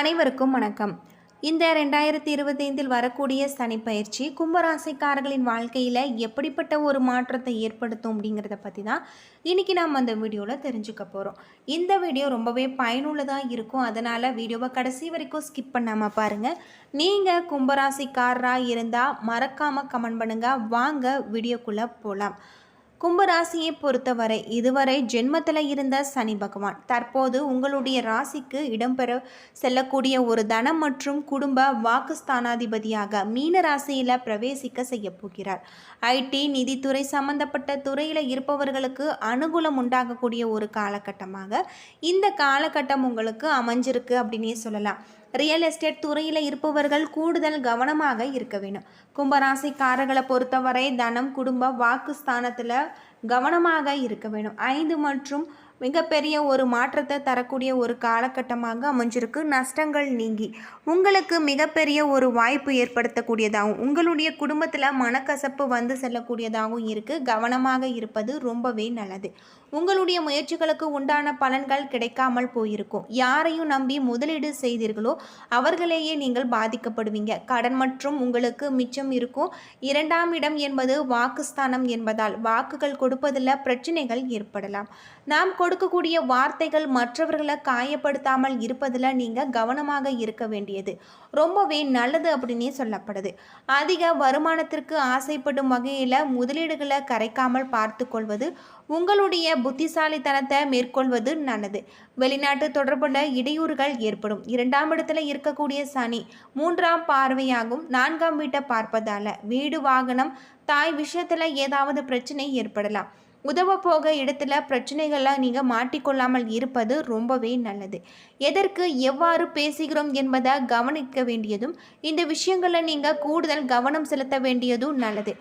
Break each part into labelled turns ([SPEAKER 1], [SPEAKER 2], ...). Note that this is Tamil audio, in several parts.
[SPEAKER 1] அனைவருக்கும் வணக்கம். இந்த ரெண்டாயிரத்தி இருபத்தைந்தில் வரக்கூடிய சனி பயிற்சி கும்பராசிக்காரர்களின் வாழ்க்கையில் எப்படிப்பட்ட ஒரு மாற்றத்தை ஏற்படுத்தும் அப்படிங்கிறத பற்றி தான் இன்றைக்கி நம்ம அந்த வீடியோவில் தெரிஞ்சுக்க போகிறோம் இந்த வீடியோ ரொம்பவே பயனுள்ளதாக இருக்கும். அதனால் வீடியோவை கடைசி வரைக்கும் ஸ்கிப் பண்ணாமல் பாருங்கள் நீங்கள் கும்பராசிக்காரராக இருந்தால் மறக்காமல் கமெண்ட் பண்ணுங்கள் வாங்க வீடியோக்குள்ளே போகலாம் கும்பராசியை பொறுத்தவரை இதுவரை ஜென்மத்தில் இருந்த சனி பகவான். தற்போது உங்களுடைய ராசிக்கு இடம்பெற செல்லக்கூடிய ஒரு தனம் மற்றும் குடும்ப வாக்குஸ்தானாதிபதியாக மீன ராசியில் பிரவேசிக்க செய்ய போகிறார். ஐடி நிதித்துறை சம்பந்தப்பட்ட துறையில் இருப்பவர்களுக்கு அனுகூலம் உண்டாகக்கூடிய ஒரு காலகட்டமாக இந்த காலகட்டம் உங்களுக்கு அமைஞ்சிருக்கு அப்படின்னே சொல்லலாம். ரியல் எஸ்டேட் துறையில் இருப்பவர்கள் கூடுதல் கவனமாக இருக்க வேண்டும். கும்பராசிக்காரர்களை பொறுத்தவரை தனம் குடும்ப வாக்கு ஸ்தானத்தில் கவனமாக இருக்க வேண்டும். ஐந்து மற்றும் மிகப்பெரிய ஒரு மாற்றத்தை தரக்கூடிய ஒரு காலகட்டமாக அமைஞ்சிருக்கு. நஷ்டங்கள் நீங்கி உங்களுக்கு மிகப்பெரிய ஒரு வாய்ப்பு ஏற்படுத்தக்கூடியதாகவும் உங்களுடைய குடும்பத்தில் மனக்கசப்பு வந்து செல்லக்கூடியதாகவும் இருக்குது கவனமாக இருப்பது ரொம்பவே நல்லது. உங்களுடைய முயற்சிகளுக்கு உண்டான பலன்கள் கிடைக்காமல் போயிருக்கும். யாரையும் நம்பி முதலீடு செய்தீர்களோ அவர்களையே நீங்கள் பாதிக்கப்படுவீங்க. கடன் மற்றும் உங்களுக்கு மிச்சம் இருக்கும். இரண்டாம் இடம் என்பது வாக்குஸ்தானம் என்பதால் வாக்குகள் கொடுப்பதில் பிரச்சனைகள் ஏற்படலாம். நாம் கொடுக்கக்கூடிய வார்த்தைகள் மற்றவர்களை காயப்படுத்தாமல் இருப்பதில் நீங்கள் கவனமாக இருக்க வேண்டியது. ரொம்பவே நல்லது அப்படின்னே சொல்லப்படுது. அதிக வருமானத்திற்கு ஆசைப்படும் வகையில் முதலீடுகளை கரைக்காமல் பார்த்து கொள்வது உங்களுடைய புத்திசாலித்தனத்தை மேற்கொள்வது நல்லது. வெளிநாட்டு தொடர்புள்ள இடையூறுகள் ஏற்படும். இரண்டாம் இடத்துல இருக்கக்கூடிய சனி மூன்றாம் பார்வையாகும். நான்காம் வீட்டை பார்ப்பதால வீடு வாகனம் தாய் விஷயத்தில் ஏதாவது பிரச்சனை ஏற்படலாம். உதவ போக இடத்துல பிரச்சனைகள்லாம் நீங்கள் மாட்டிக்கொள்ளாமல் இருப்பது ரொம்பவே நல்லது. எதற்கு எவ்வாறு பேசுகிறோம் என்பதை கவனிக்க வேண்டியதும் இந்த விஷயங்களை நீங்கள் கூடுதல் கவனம் செலுத்த வேண்டியதும் நல்லது.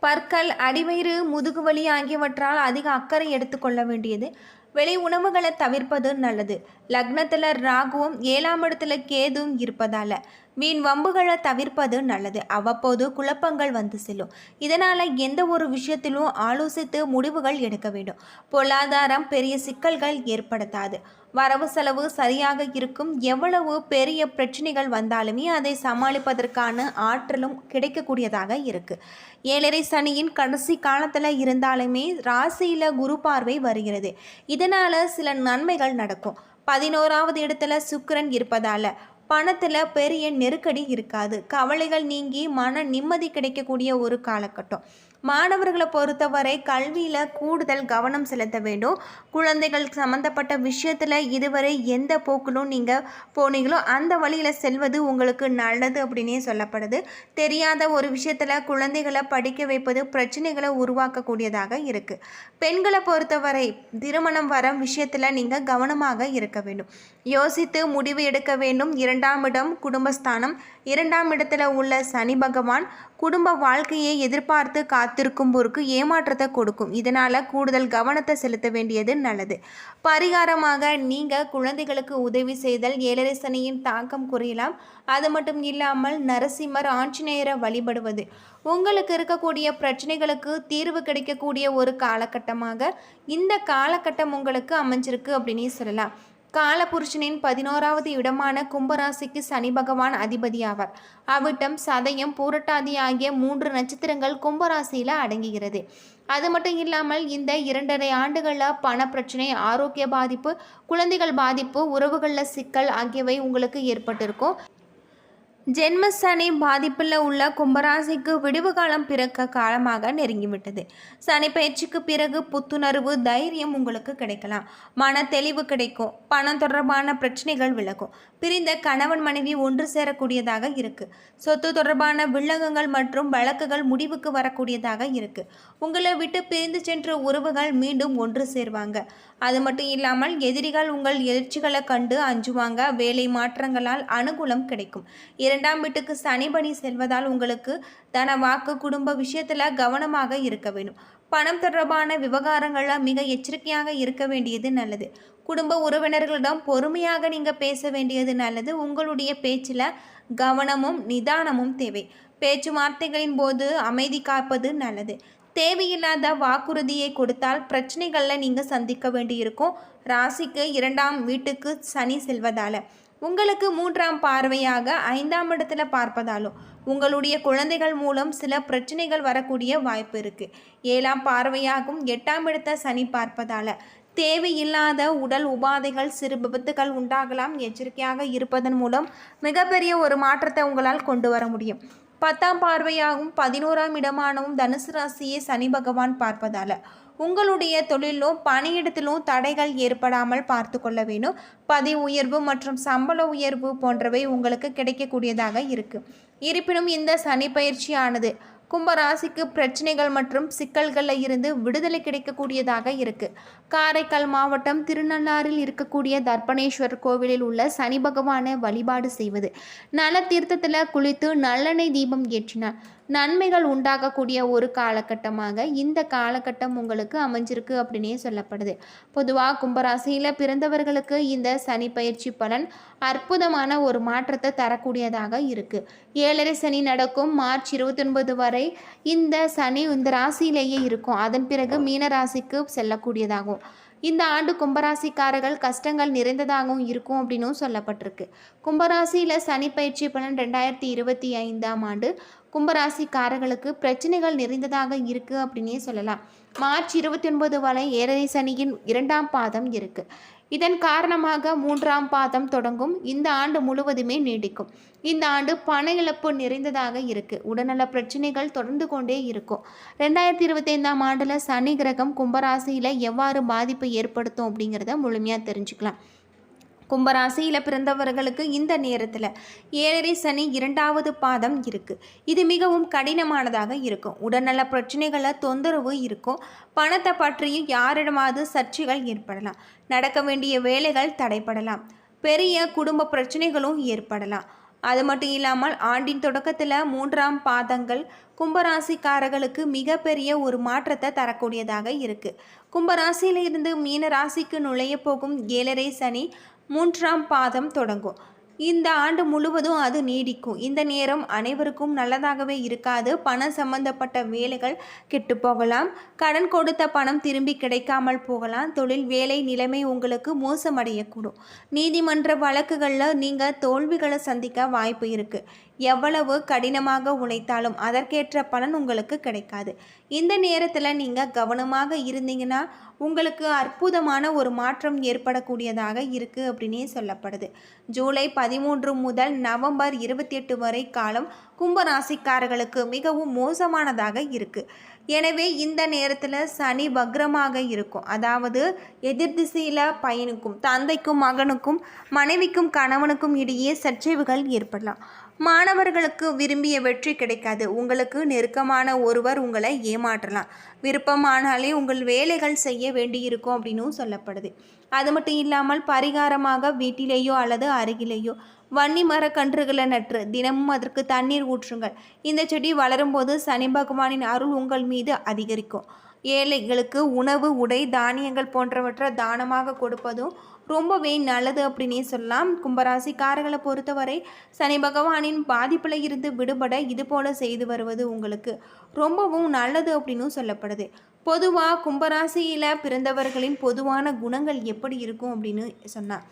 [SPEAKER 1] பற்கள் அடிவயிறு முதுகுவலி ஆகியவற்றால் அதிக அக்கறை எடுத்துக்கொள்ள வேண்டியது. வெளி உணவுகளை தவிர்ப்பது நல்லது. லக்னத்தில் ராகுவும் ஏழாம் இடத்துல கேதுவும் இருப்பதால் மீன் வம்புகளை தவிர்ப்பது நல்லது. அவ்வப்போது குழப்பங்கள் வந்து செல்லும். இதனால் எந்த ஒரு விஷயத்திலும் ஆலோசித்து முடிவுகள் எடுக்க வேண்டும். பொருளாதாரம் பெரிய சிக்கல்கள் ஏற்படுத்தாது. வரவு செலவு சரியாக இருக்கும். எவ்வளவு பெரிய பிரச்சனைகள் வந்தாலுமே அதை சமாளிப்பதற்கான ஆற்றலும் கிடைக்கக்கூடியதாக இருக்குது ஏழரை சனியின் கடைசி காலத்தில் இருந்தாலுமே ராசியில் குரு பார்வை வருகிறது. இதனால் சில நன்மைகள் நடக்கும். பதினோராவது இடத்துல சுக்கரன் இருப்பதால் பணத்தில் பெரிய நெருக்கடி இருக்காது. கவலைகள் நீங்கி மன நிம்மதி கிடைக்கக்கூடிய ஒரு காலகட்டம். மாணவர்களை பொறுத்தவரை கல்வியில் கூடுதல் கவனம் செலுத்த வேண்டும். குழந்தைகள் சம்மந்தப்பட்ட விஷயத்தில் இதுவரை எந்த போக்கிலும் நீங்கள் போனீங்களோ அந்த வழியில் செல்வது உங்களுக்கு நல்லது அப்படின்னே சொல்லப்படுது. தெரியாத ஒரு விஷயத்தில் குழந்தைகளை படிக்க வைப்பது பிரச்சனைகளை உருவாக்கக்கூடியதாக இருக்குது பெண்களை பொறுத்தவரை திருமணம் வர விஷயத்தில் நீங்கள் கவனமாக இருக்க வேண்டும். யோசித்து முடிவு எடுக்க வேண்டும். இரண்டு இரண்டாம் இடம் குடும்பஸ்தானம். இரண்டாம் இடத்துல உள்ள சனி பகவான் குடும்ப வாழ்க்கையை எதிர்பார்த்து காத்திருக்கும்போருக்கு ஏமாற்றத்தை கொடுக்கும். இதனால் கூடுதல் கவனத்தை செலுத்த வேண்டியது நல்லது. பரிகாரமாக நீங்கள் குழந்தைகளுக்கு உதவி செய்தல் ஏழரை சனியின் தாக்கம் குறையலாம். அது மட்டும் இல்லாமல் நரசிம்மர் ஆஞ்சநேயரை வழிபடுவது. உங்களுக்கு இருக்கக்கூடிய பிரச்சனைகளுக்கு தீர்வு கிடைக்கக்கூடிய ஒரு காலகட்டமாக இந்த காலகட்டம் உங்களுக்கு அமைஞ்சிருக்கு அப்படின்னு சொல்லலாம். காலபுருஷனின் பதினோராவது இடமான கும்பராசிக்கு சனி பகவான் அதிபதியாவார். அவிட்டம் சதயம் பூரட்டாதி ஆகிய மூன்று நட்சத்திரங்கள் கும்பராசியில் அடங்குகிறது. அது மட்டும் இல்லாமல் இந்த இரண்டரை ஆண்டுகளில் பண பிரச்சனை ஆரோக்கிய பாதிப்பு குழந்தைகள் பாதிப்பு உறவுகளில் சிக்கல் ஆகியவை உங்களுக்கு ஏற்பட்டிருக்கும். ஜென்ம சனி பாதிப்பில் உள்ள கும்பராசிக்கு விடுவு காலம் பிறக்க காலமாக நெருங்கிவிட்டது. சனி பயிற்சிக்கு பிறகு புத்துணர்வு தைரியம் உங்களுக்கு கிடைக்கலாம். மன தெளிவு கிடைக்கும். பணம் தொடர்பான பிரச்சனைகள் விலகும். பிரிந்த கணவன் மனைவி ஒன்று சேரக்கூடியதாக இருக்கு. சொத்து தொடர்பான வில்லகங்கள் மற்றும் வழக்குகள் முடிவுக்கு வரக்கூடியதாக இருக்கு. உங்களை விட்டு பிரிந்து சென்ற உறவுகள் மீண்டும் ஒன்று சேர்வாங்க. அது மட்டும் இல்லாமல் எதிரிகள் உங்கள் எதிர்ச்சிகளை கண்டு அஞ்சுவாங்க. வேலை மாற்றங்களால் அனுகூலம் கிடைக்கும். இரண்டு இரண்டாம் வீட்டுக்கு சனிபணி செல்வதால் உங்களுக்கு தன வாக்கு குடும்ப விஷயத்தில் கவனமாக இருக்க வேண்டும். பணம் தொடர்பான விவகாரங்களில் மிக எச்சரிக்கையாக இருக்க வேண்டியது நல்லது. குடும்ப உறவினர்களிடம் பொறுமையாக நீங்கள் பேச வேண்டியது நல்லது. உங்களுடைய பேச்சில் கவனமும் நிதானமும் தேவை. பேச்சுவார்த்தைகளின் போது அமைதி காப்பது நல்லது. தேவையில்லாத வாக்குறுதியை கொடுத்தால் பிரச்சனைகளில் நீங்கள் சந்திக்க வேண்டியிருக்கும். ராசிக்கு இரண்டாம் வீட்டுக்கு சனி செல்வதால். உங்களுக்கு மூன்றாம் பார்வையாக ஐந்தாம் இடத்துல பார்ப்பதாலும் உங்களுடைய குழந்தைகள் மூலம் சில பிரச்சனைகள் வரக்கூடிய வாய்ப்பு இருக்குது ஏழாம் பார்வையாகும் எட்டாம் இடத்த சனி பார்ப்பதால் தேவையில்லாத உடல் உபாதைகள் சிறு விபத்துகள் உண்டாகலாம் எச்சரிக்கையாக இருப்பதன் மூலம் மிகப்பெரிய ஒரு மாற்றத்தை உங்களால் கொண்டு வர முடியும். பத்தாம் பார்வையாகவும் பதினோராம் இடமானவும் தனுசு ராசியை சனி பகவான் பார்ப்பதால் உங்களுடைய தொழிலும் பணியிடத்திலும் தடைகள் ஏற்படாமல் பார்த்து கொள்ள வேணும் பதவி உயர்வு மற்றும் சம்பள உயர்வு போன்றவை உங்களுக்கு கிடைக்கக்கூடியதாக இருக்குது இருப்பினும் இந்த சனி பயிற்சியானது கும்பராசிக்கு பிரச்சனைகள் மற்றும் சிக்கல்களில் இருந்து விடுதலை கிடைக்கக்கூடியதாக இருக்குது காரைக்கால் மாவட்டம் திருநள்ளாறில் இருக்கக்கூடிய தர்ப்பணேஸ்வரர் கோவிலில் உள்ள சனி பகவானை வழிபாடு செய்வது. நல தீர்த்தத்தில் குளித்து நல்லெண்ணெய் தீபம் ஏற்றினார். நன்மைகள் உண்டாகக்கூடிய ஒரு காலகட்டமாக இந்த காலகட்டம் உங்களுக்கு அமைஞ்சிருக்கு அப்படின்னே சொல்லப்படுது. பொதுவாக கும்பராசியில் பிறந்தவர்களுக்கு இந்த சனி பயிற்சி பலன் அற்புதமான ஒரு மாற்றத்தை தரக்கூடியதாக இருக்குது ஏழரை சனி நடக்கும் மார்ச் இருபத்தொன்பது வரை இந்த சனி இந்த ராசியிலேயே இருக்கும். அதன் பிறகு மீன ராசிக்கு செல்லக்கூடியதாகும். இந்த ஆண்டு கும்பராசிக்காரர்கள் கஷ்டங்கள் நிறைந்ததாகவும் இருக்கும் அப்படின்னும் சொல்லப்பட்டிருக்கு. கும்பராசியில் சனி பயிற்சி பலன் ரெண்டாயிரத்தி இருபத்தி ஐந்தாம் ஆண்டு கும்பராசிக்காரர்களுக்கு பிரச்சனைகள் நிறைந்ததாக இருக்குது அப்படின்னே சொல்லலாம். மார்ச் இருபத்தி ஒன்பது வரை ஏழரை சனியின் இரண்டாம் பாதம் இருக்குது இதன் காரணமாக மூன்றாம் பாதம் தொடங்கும். இந்த ஆண்டு முழுவதுமே நீடிக்கும். இந்த ஆண்டு பண இழப்பு நிறைந்ததாக இருக்குது உடல்நல பிரச்சனைகள் தொடர்ந்து கொண்டே இருக்கும். ரெண்டாயிரத்தி இருபத்தைந்தாம் ஆண்டில் சனி கிரகம் கும்பராசியில் எவ்வாறு பாதிப்பு ஏற்படுத்தும் அப்படிங்கிறத முழுமையாக தெரிஞ்சுக்கலாம். கும்பராசியில் பிறந்தவர்களுக்கு இந்த நேரத்தில் ஏழரை சனி இரண்டாவது பாதம் இருக்குது இது மிகவும் கடினமானதாக இருக்கும். உடல்நல பிரச்சனைகளை தொந்தரவு இருக்கும். பணத்தை பற்றியும் யாரிடமாவது சர்ச்சைகள் ஏற்படலாம். நடக்க வேண்டிய வேலைகள் தடைப்படலாம் பெரிய குடும்ப பிரச்சனைகளும் ஏற்படலாம். அது மட்டும் இல்லாமல் ஆண்டின் தொடக்கத்தில் மூன்றாம் பாதங்கள் கும்பராசிக்காரர்களுக்கு மிகப்பெரிய ஒரு மாற்றத்தை தரக்கூடியதாக இருக்குது கும்பராசியிலிருந்து இருந்து மீன ராசிக்கு நுழைய போகும் ஏழரை சனி மூன்றாம் பாதம் தொடங்கும். இந்த ஆண்டு முழுவதும் அது நீடிக்கும். இந்த நேரம் அனைவருக்கும் நல்லதாகவே இருக்காது. பணம் சம்பந்தப்பட்ட வேலைகள் கெட்டு போகலாம். கடன் கொடுத்த பணம் திரும்பி கிடைக்காமல் போகலாம். தொழில் வேலை நிலைமை உங்களுக்கு மோசமடையக்கூடும். நீதிமன்ற வழக்குகளில் நீங்கள் தோல்விகளை சந்திக்க வாய்ப்பு இருக்குது எவ்வளவு கடினமாக உழைத்தாலும் அதற்கேற்ற பலன் உங்களுக்கு கிடைக்காது. இந்த நேரத்தில் நீங்கள் கவனமாக இருந்தீங்கன்னா உங்களுக்கு அற்புதமான ஒரு மாற்றம் ஏற்படக்கூடியதாக இருக்குது அப்படின்னே சொல்லப்படுது. ஜூலை பதிமூன்று முதல் நவம்பர் இருபத்தி எட்டு வரை காலம் கும்பராசிக்காரர்களுக்கு மிகவும் மோசமானதாக இருக்குது எனவே இந்த நேரத்தில் சனி வக்ரமாக இருக்கும். அதாவது எதிர் திசையில் பையனுக்கும் தந்தைக்கும் மகனுக்கும் மனைவிக்கும் கணவனுக்கும் இடையே சர்ச்சைவுகள் ஏற்படலாம். மாணவர்களுக்கு விரும்பிய வெற்றி கிடைக்காது. உங்களுக்கு நெருக்கமான ஒருவர் உங்களை ஏமாற்றலாம். விருப்பமானாலே உங்கள் வேலைகள் செய்ய வேண்டியிருக்கும் அப்படின்னும் சொல்லப்படுது. அது மட்டும் இல்லாமல் பரிகாரமாக வீட்டிலேயோ அல்லது அருகிலேயோ வன்னி மரக்கன்றுகளை நற்று. தினமும் அதற்கு தண்ணீர் ஊற்றுங்கள். இந்த செடி வளரும்போது சனி பகவானின் அருள் உங்கள் மீது அதிகரிக்கும். ஏழைகளுக்கு உணவு உடை தானியங்கள் போன்றவற்றை தானமாக கொடுப்பதும் ரொம்பவே நல்லது அப்படின்னே சொல்லலாம். கும்பராசிக்காரர்களை பொறுத்தவரை சனி பகவானின் பாதிப்பில் இருந்து விடுபட இது போல செய்து வருவது உங்களுக்கு ரொம்பவும் நல்லது அப்படின்னும் சொல்லப்படுது. பொதுவாக கும்பராசியில் பிறந்தவர்களின் பொதுவான குணங்கள் எப்படி இருக்கும் அப்படின்னு சொன்னார்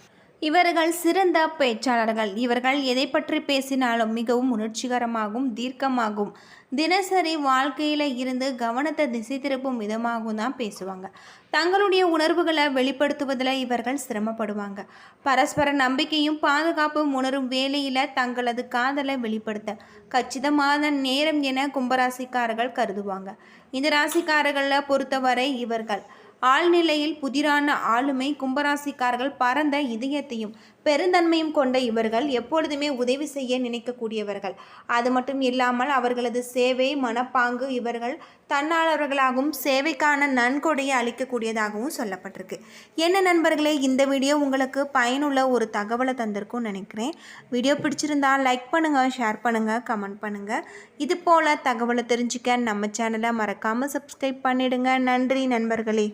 [SPEAKER 1] இவர்கள் சிறந்த பேச்சாளர்கள். இவர்கள் எதை பற்றி பேசினாலும் மிகவும் உணர்ச்சிகரமாகவும் தீர்க்கமாகவும் தினசரி வாழ்க்கையில் இருந்து கவனத்தை திசை திருப்பும் விதமாகவும் தான் பேசுவாங்க. தங்களுடைய உணர்வுகளை வெளிப்படுத்துவதில் இவர்கள் சிரமப்படுவாங்க. பரஸ்பர நம்பிக்கையும் பாதுகாப்பும் உணரும் வேலையில் தங்களது காதலை வெளிப்படுத்த கச்சிதமான நேரம் என கும்பராசிக்காரர்கள் கருதுவாங்க. இந்த ராசிக்காரர்களை பொறுத்தவரை இவர்கள் ஆழ்நிலையில் புதிரான ஆளுமை கும்பராசிக்காரர்கள் பரந்த இதயத்தையும் பெருந்தன்மையும் கொண்ட இவர்கள் எப்பொழுதுமே உதவி செய்ய நினைக்கக்கூடியவர்கள். அது மட்டும் இல்லாமல் அவர்களது சேவை மனப்பாங்கு இவர்கள் தன்னாளர்களாகவும் சேவைக்கான நன்கொடையை அளிக்கக்கூடியதாகவும் சொல்லப்பட்டிருக்கு. என்ன நண்பர்களே இந்த வீடியோ உங்களுக்கு பயனுள்ள ஒரு தகவலை தந்திருக்கும்னு நினைக்கிறேன். வீடியோ பிடிச்சிருந்தால் லைக் பண்ணுங்கள் ஷேர் பண்ணுங்கள் கமெண்ட் பண்ணுங்கள் இது போல் தகவலை தெரிஞ்சுக்க நம்ம சேனலை மறக்காமல் சப்ஸ்கிரைப் பண்ணிடுங்க. நன்றி நண்பர்களே.